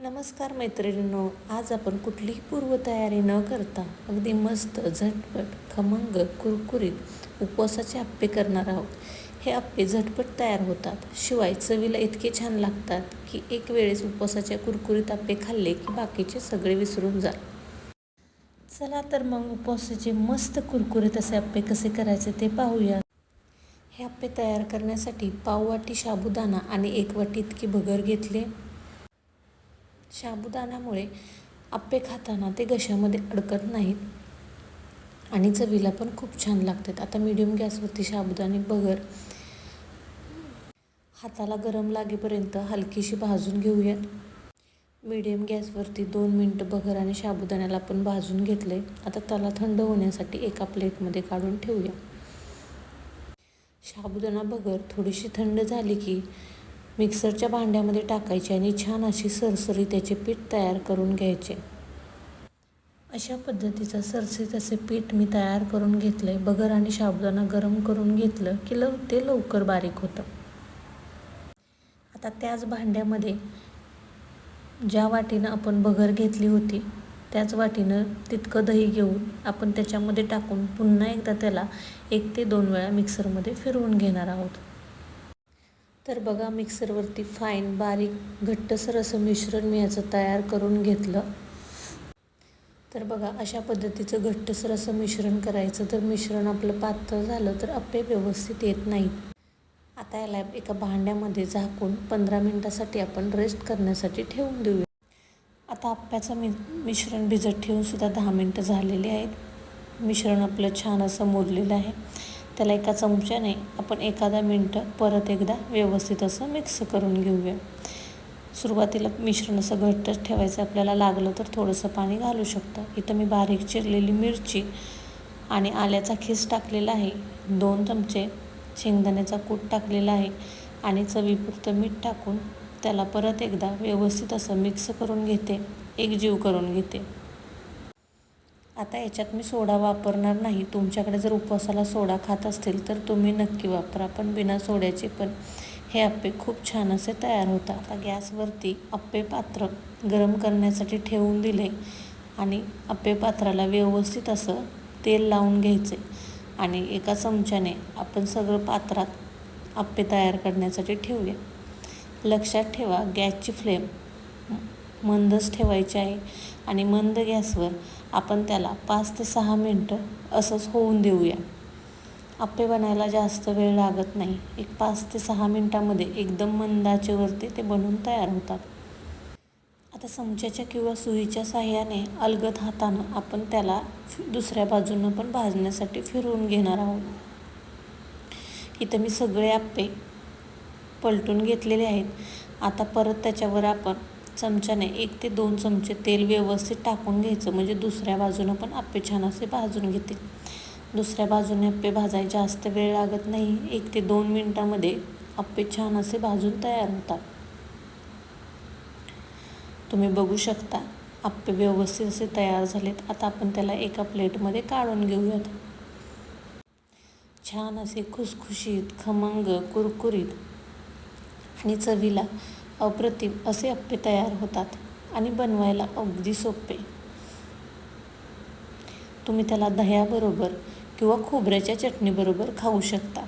नमस्कार मैत्रिणींनो आज आपण कुठलीही पूर्वतयारी न करता अगदी मस्त झटपट खमंग कुरकुरीत उपवासाचे आप्पे करणार आहोत. हे आप्पे झटपट तयार होतात. शिवाय चवीला इतके छान लागतात की एक वेळेस उपवासाचे कुरकुरीत आप्पे खाल्ले की बाकीचे सगळे विसरून जाल चला तर मग उपवासाचे मस्त कुरकुरीत असे आप्पे कसे करायचे ते पाहूया. हे आप्पे तयार करण्यासाठी पाव वाटी साबुदाणा आणि एक वाटी इतकी भगर घेतले. साबुदाण्यामुळे आप्पे खाताना ते घशामध्ये अडकत नाहीत. आणि चवीला पण खूप छान लागतात. आता मीडियम गॅसवरती साबुदाणे बगर. हाताला गरम लागेपर्यंत हलकीशी भाजून घेऊयात. मीडियम गॅसवरती दोन मिनटं बगर आणि साबुदाण्याला आपण भाजून घेतले आता त्याला थंड होण्यासाठी एका प्लेटमध्ये काढून ठेवूया. साबुदाणा बगर थोडीशी थंड झाली की मिक्सरच्या भांड्यामध्ये टाकायचे आणि छान अशी सरसरी त्याचे पीठ तयार करून घ्यायचे. अशा पद्धतीचं सरसरीत असे पीठ मी तयार करून घेतलं आहे बगर आणि साबुदाणा गरम करून घेतलं की लव ते लवकर बारीक होतं. आता त्याच भांड्यामध्ये ज्या वाटीनं आपण बगर घेतली होती त्याच वाटीनं तितकं दही घेऊन आपण त्याच्यामध्ये टाकून पुन्हा एकदा त्याला एक ते दोन वेळा मिक्सरमध्ये फिरवून घेणार आहोत. तर बघा मिक्सरवरती फाईन बारीक घट्टसर असं मिश्रण मी याचं तयार करून घेतलं. तर बघा अशा पद्धतीचं घट्टसर असं मिश्रण करायचं. तर मिश्रण आपलं पातळ झालं तर आपले व्यवस्थित येत नाहीत. आता याला एका भांड्यामध्ये झाकून पंधरा मिनटासाठी आपण रेस्ट करण्यासाठी ठेवून देऊया. आता आप्याचं मि मिश्रण भिजत ठेवून सुद्धा दहा मिनटं झालेली आहेत. मिश्रण आपलं छान असं मोडलेलं आहे. त्याला एका चमच्याने आपण एखादा मिनटं परत एकदा व्यवस्थित असं मिक्स करून घेऊया. सुरुवातीला मिश्रण असं घट्टच ठेवायचं आपल्याला लागलं तर थोडंसं पाणी घालू शकतं. इथं मी बारीक चिरलेली मिरची आणि आल्याचा खीस टाकलेला आहे. दोन चमचे शेंगदाण्याचा कूट टाकलेला आहे आणि चवीपुरतं मीठ टाकून त्याला परत एकदा व्यवस्थित असं मिक्स करून घेते. एकजीव करून घेते. आता याच्यात मी सोडा वापरणार नाही. तुमच्याकडे जर उपवासाला सोडा खात असतील तर तुम्ही नक्की वापरा. पण बिना सोड्याचे पण हे आप्पे खूप छान असे तयार होतात. आता गॅसवरती आप्पे पात्र गरम करण्यासाठी ठेवून दिले आणि आप्पे पात्राला व्यवस्थित असं तेल लावून घ्यायचे आणि एका चमच्याने आपण सगळं पात्रात आप्पे तयार करण्यासाठी ठेवूया. लक्षात ठेवा गॅसची फ्लेम मंदच ठेवायची आहे आणि मंद गॅसवर आपण त्याला पाच ते सहा मिनटं असंच होऊन देऊया. आप्पे बनायला जास्त वेळ लागत नाही. एक पाच ते सहा मिनटामध्ये एकदम मंदाचेवरती ते बनून तयार होतात. आता चमच्याच्या किंवा सुईच्या साह्याने अलगद हातानं आपण त्याला दुसऱ्या बाजूनं पण भाजण्यासाठी फिरवून घेणार आहोत. इथं मी सगळे आप्पे पलटून घेतलेले आहेत. आता परत त्याच्यावर आपण चमच्याने एक ते दोन चमचे तेल व्यवस्थित टाकून घ्यायचं. म्हणजे दुसऱ्या बाजूनं पण आप्पे छान असे भाजून घेतील दुसऱ्या बाजूने आप्पे भाजायला जास्त वेळ लागत नाही. एक ते दोन मिनटामध्ये आप्पे छान असे भाजून तयार होतात. तुम्ही बघू शकता आप्पे व्यवस्थित असे तयार झालेत. आता आपण त्याला एका प्लेटमध्ये काढून घेऊयात. छान असे खुसखुशीत खमंग कुरकुरीत आणि चवीला अप्रतिम असे अप्पे तयार होतात आणि बनवायला अगदी सोपे. तुम्ही त्याला दह्याबरोबर किंवा खोबऱ्याच्या चटणीबरोबर खाऊ शकता.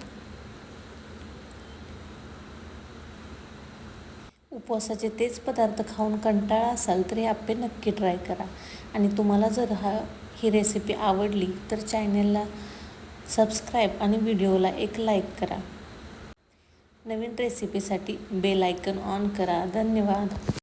उपवासाचे तेच पदार्थ खाऊन कंटाळा असाल तर हे आप्पे नक्की ट्राय करा. आणि तुम्हाला जर हा ही रेसिपी आवडली तर चॅनलला सबस्क्राईब आणि व्हिडिओला एक लाईक करा. नवीन रेसिपीसाठी बेल आयकन ऑन करा. धन्यवाद.